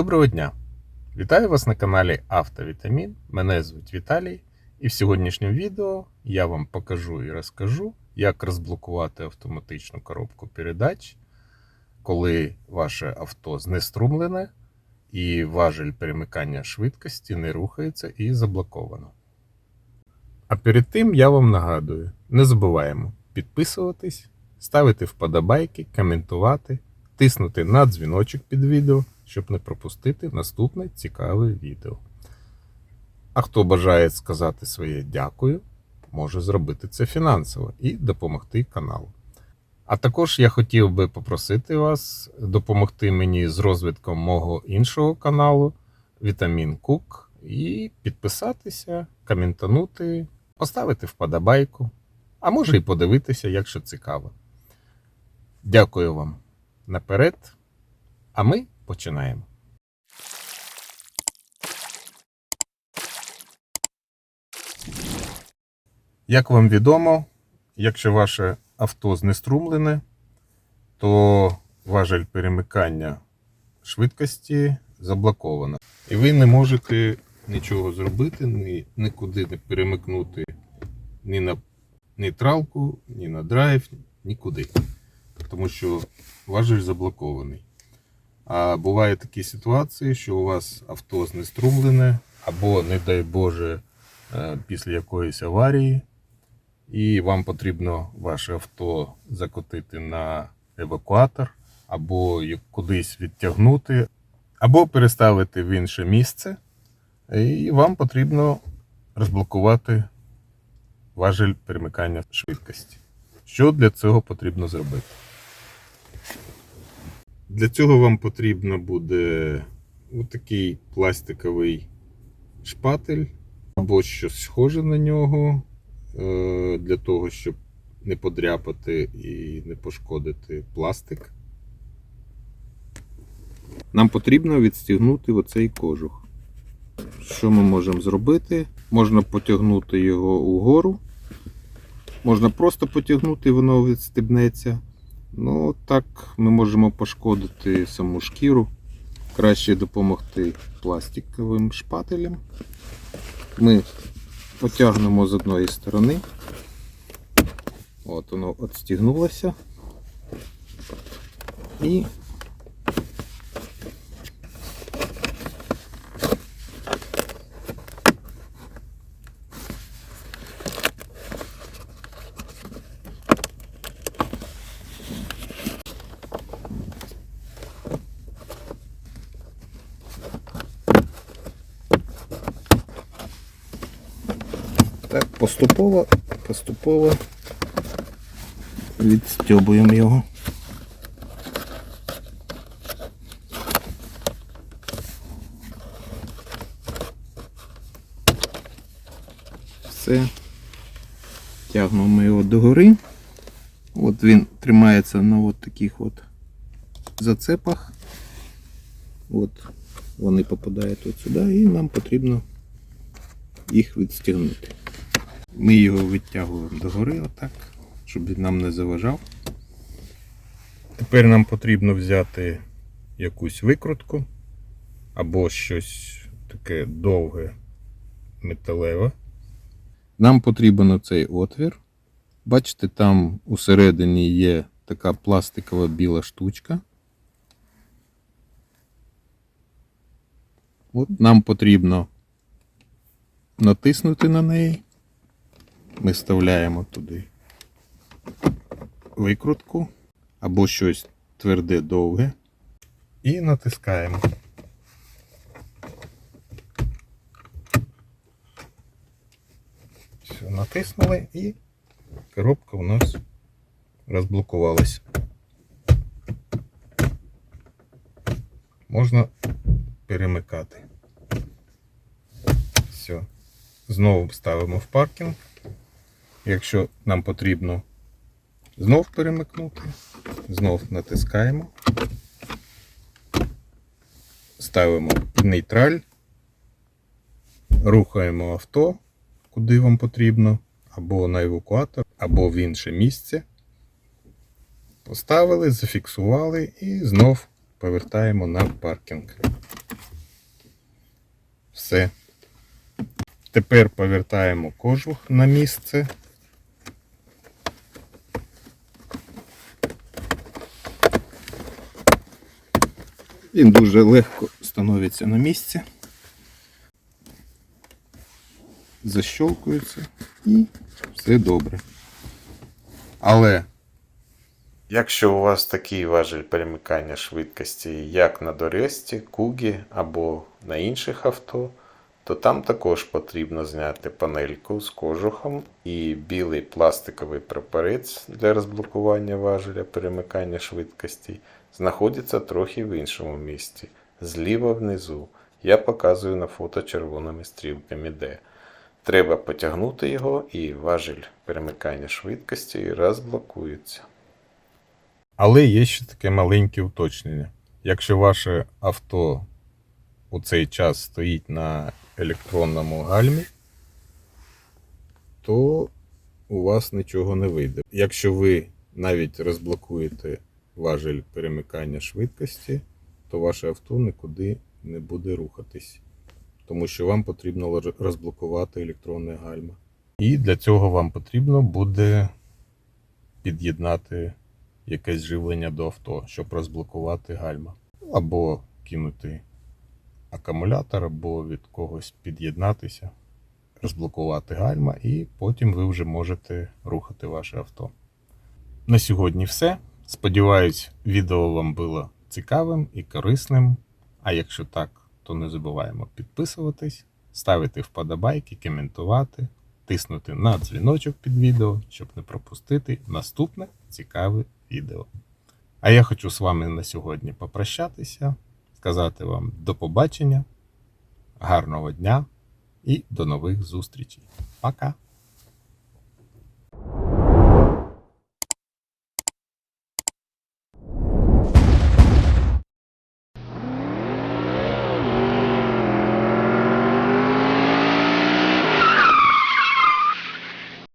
Доброго дня! Вітаю вас на каналі Автовітамін. Мене звуть Віталій, і в сьогоднішньому відео я вам покажу і розкажу, як розблокувати автоматичну коробку передач, коли ваше авто знеструмлене і важель перемикання швидкості не рухається і заблоковано. А перед тим я вам нагадую: не забуваємо підписуватись, ставити вподобайки, коментувати, тиснути на дзвіночок під відео, щоб не пропустити наступне цікаве відео. А хто бажає сказати своє дякую, може зробити це фінансово і допомогти каналу. А також я хотів би попросити вас допомогти мені з розвитком мого іншого каналу Вітамін Кук і підписатися, коментанути, поставити вподобайку, а може і подивитися, якщо цікаво. Дякую вам наперед, а ми починаємо. Як вам відомо, якщо ваше авто знеструмлене, то важель перемикання швидкості заблоковано. І ви не можете нічого зробити, ні, нікуди не перемикнути ні на нейтралку, ні на драйв, нікуди. Тому що важель заблокований. А бувають такі ситуації, що у вас авто знеструмлене, або, не дай Боже, е, після якоїсь аварії, і вам потрібно ваше авто закотити на евакуатор, або кудись відтягнути, або переставити в інше місце, і вам потрібно розблокувати важель перемикання швидкості. Що для цього потрібно зробити? Для цього вам потрібно буде такий пластиковий шпатель або щось схоже на нього, е, для того, щоб не подряпати і не пошкодити пластик. Нам потрібно відстігнути оцей кожух. Що ми можемо зробити? Можна потягнути його угору, можна просто потягнути, воно відстебнеться. Ну, так ми можемо пошкодити саму шкіру. Краще допомогти пластиковим шпателем. Ми потягнемо з одної сторони. От воно відстігнулося. І так поступово, поступово відстьобуємо його. Все. Тягнемо його догори. От він тримається на от таких от зацепах. От вони попадають от сюди і нам потрібно їх відстігнути. Ми його відтягуємо догори отак, щоб він нам не заважав. Тепер нам потрібно взяти якусь викрутку або щось таке довге металеве. Нам потрібен оцей отвір. Бачите, там усередині є така пластикова біла штучка. От нам потрібно натиснути на неї. Ми вставляємо туди викрутку або щось тверде довге і натискаємо. Все, натиснули і коробка у нас розблокувалась. Можна перемикати. Все. Знову ставимо в паркінг. Якщо нам потрібно знов перемикнути, знов натискаємо, ставимо нейтраль, рухаємо авто, куди вам потрібно, або на евакуатор, або в інше місце. Поставили, зафіксували і знов повертаємо на паркінг. Все. Тепер повертаємо кожух на місце. Він дуже легко становиться на місці. Защолкується і все добре. Але Якщо у вас такий важіль перемикання швидкості, як на Доресті, Кугі або на інших авто, то там також потрібно зняти панельку з кожухом і білий пластиковий прапорець для розблокування важеля перемикання швидкості знаходиться трохи в іншому місці, зліва внизу. Я показую на фото червоними стрілками де. Треба потягнути його і важіль перемикання швидкості розблокується. Але є ще таке маленьке уточнення. Якщо ваше авто у цей час стоїть на електронному гальмі, то у вас нічого не вийде. Якщо ви навіть розблокуєте важель перемикання швидкості, то ваше авто нікуди не буде рухатись. Тому що вам потрібно розблокувати електронне гальма. І для цього вам потрібно буде під'єднати якесь живлення до авто, щоб розблокувати гальма. Або кинути акумулятор, або від когось під'єднатися, розблокувати гальма, і потім ви вже можете рухати ваше авто. На сьогодні все. Сподіваюсь, відео вам було цікавим і корисним. А якщо так, то не забуваємо підписуватись, ставити вподобайки, коментувати, тиснути на дзвіночок під відео, щоб не пропустити наступне цікаве відео. А я хочу з вами на сьогодні попрощатися, сказати вам до побачення, гарного дня і до нових зустрічей. Пока!